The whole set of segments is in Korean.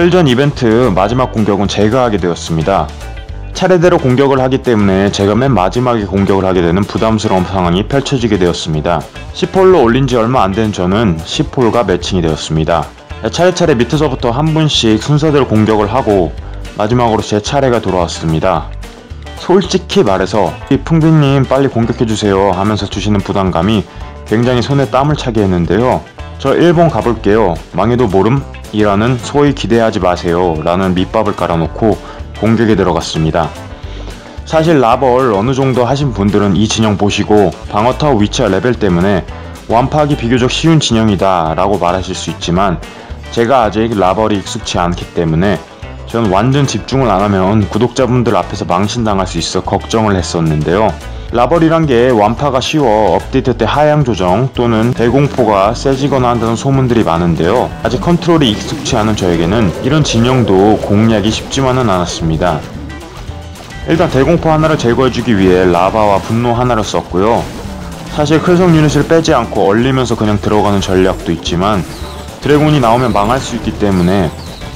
클전 이벤트 마지막 공격은 제가 하게 되었습니다. 차례대로 공격을 하기 때문에 제가 맨 마지막에 공격을 하게 되는 부담스러운 상황이 펼쳐지게 되었습니다. 10홀로 올린 지 얼마 안 된 저는 10홀과 매칭이 되었습니다. 차례차례 밑에서부터 한 분씩 순서대로 공격을 하고 마지막으로 제 차례가 돌아왔습니다. 솔직히 말해서 이 풍비님 빨리 공격해주세요 하면서 주시는 부담감이 굉장히 손에 땀을 차게 했는데요. 저 일본 가볼게요. 망해도 모름이라는 소위 기대하지 마세요 라는 밑밥을 깔아놓고 공격에 들어갔습니다. 사실 라벌 어느 정도 하신 분들은 이 진영 보시고 방어타워 위치와 레벨 때문에 완파하기 비교적 쉬운 진영이다 라고 말하실 수 있지만 제가 아직 라벌이 익숙치 않기 때문에 전 완전 집중을 안 하면 구독자분들 앞에서 망신당할 수 있어 걱정을 했었는데요. 라벌이란 게 완파가 쉬워 업데이트 때 하향 조정 또는 대공포가 세지거나 한다는 소문들이 많은데요. 아직 컨트롤이 익숙치 않은 저에게는 이런 진영도 공략이 쉽지만은 않았습니다. 일단 대공포 하나를 제거해주기 위해 라바와 분노 하나를 썼고요. 사실 클성 유닛을 빼지 않고 얼리면서 그냥 들어가는 전략도 있지만 드래곤이 나오면 망할 수 있기 때문에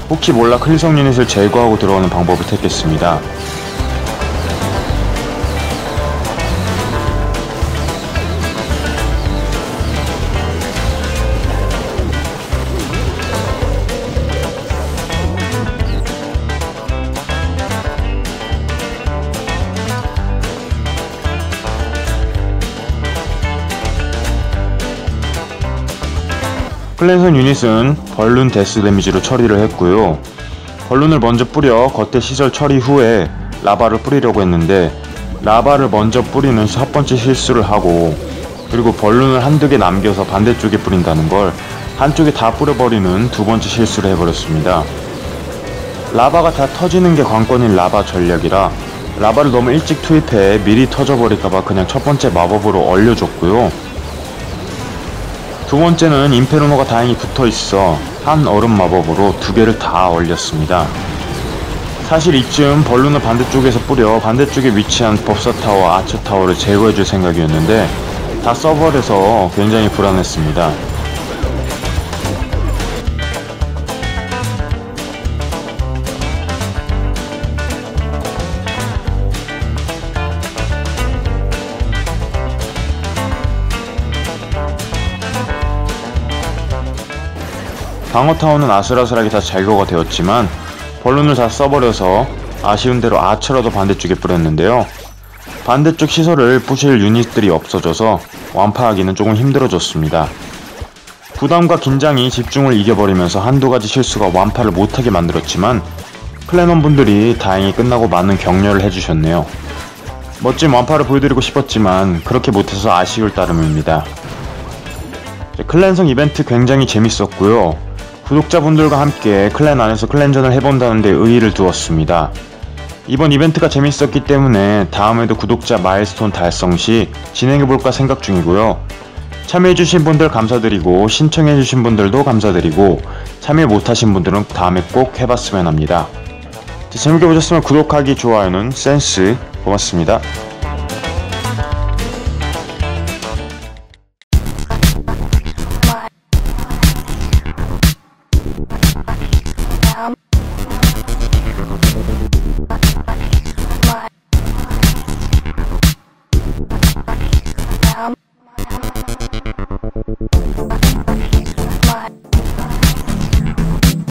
혹시 몰라 클성 유닛을 제거하고 들어가는 방법을 택했습니다. 클랜선 유닛은 벌룬 데스 데미지로 처리를 했고요. 벌룬을 먼저 뿌려 겉에 시설 처리 후에 라바를 뿌리려고 했는데 라바를 먼저 뿌리는 첫 번째 실수를 하고 그리고 벌룬을 한두 개 남겨서 반대쪽에 뿌린다는 걸 한쪽에 다 뿌려버리는 두 번째 실수를 해버렸습니다. 라바가 다 터지는 게 관건인 라바 전략이라 라바를 너무 일찍 투입해 미리 터져버릴까봐 그냥 첫 번째 마법으로 얼려줬고요. 두 번째는 임페르노가 다행히 붙어 있어 한 얼음 마법으로 두 개를 다 얼렸습니다. 사실 이쯤 벌룬을 반대쪽에서 뿌려 반대쪽에 위치한 법사타워, 아처타워를 제거해줄 생각이었는데 다 써버려서 굉장히 불안했습니다. 방어타워는 아슬아슬하게 다 제거가 되었지만 벌룬을 다 써버려서 아쉬운 대로 아처라도 반대쪽에 뿌렸는데요. 반대쪽 시설을 부실 유닛들이 없어져서 완파하기는 조금 힘들어졌습니다. 부담과 긴장이 집중을 이겨버리면서 한두 가지 실수가 완파를 못하게 만들었지만 클랜원분들이 다행히 끝나고 많은 격려를 해주셨네요. 멋진 완파를 보여드리고 싶었지만 그렇게 못해서 아쉬울 따름입니다. 클랜성 이벤트 굉장히 재밌었고요. 구독자분들과 함께 클랜 안에서 클랜전을 해본다는 데 의의를 두었습니다. 이번 이벤트가 재밌었기 때문에 다음에도 구독자 마일스톤 달성 시 진행해볼까 생각 중이고요. 참여해주신 분들 감사드리고 신청해주신 분들도 감사드리고 참여 못하신 분들은 다음에 꼭 해봤으면 합니다. 재밌게 보셨으면 구독하기, 좋아요는 센스 고맙습니다.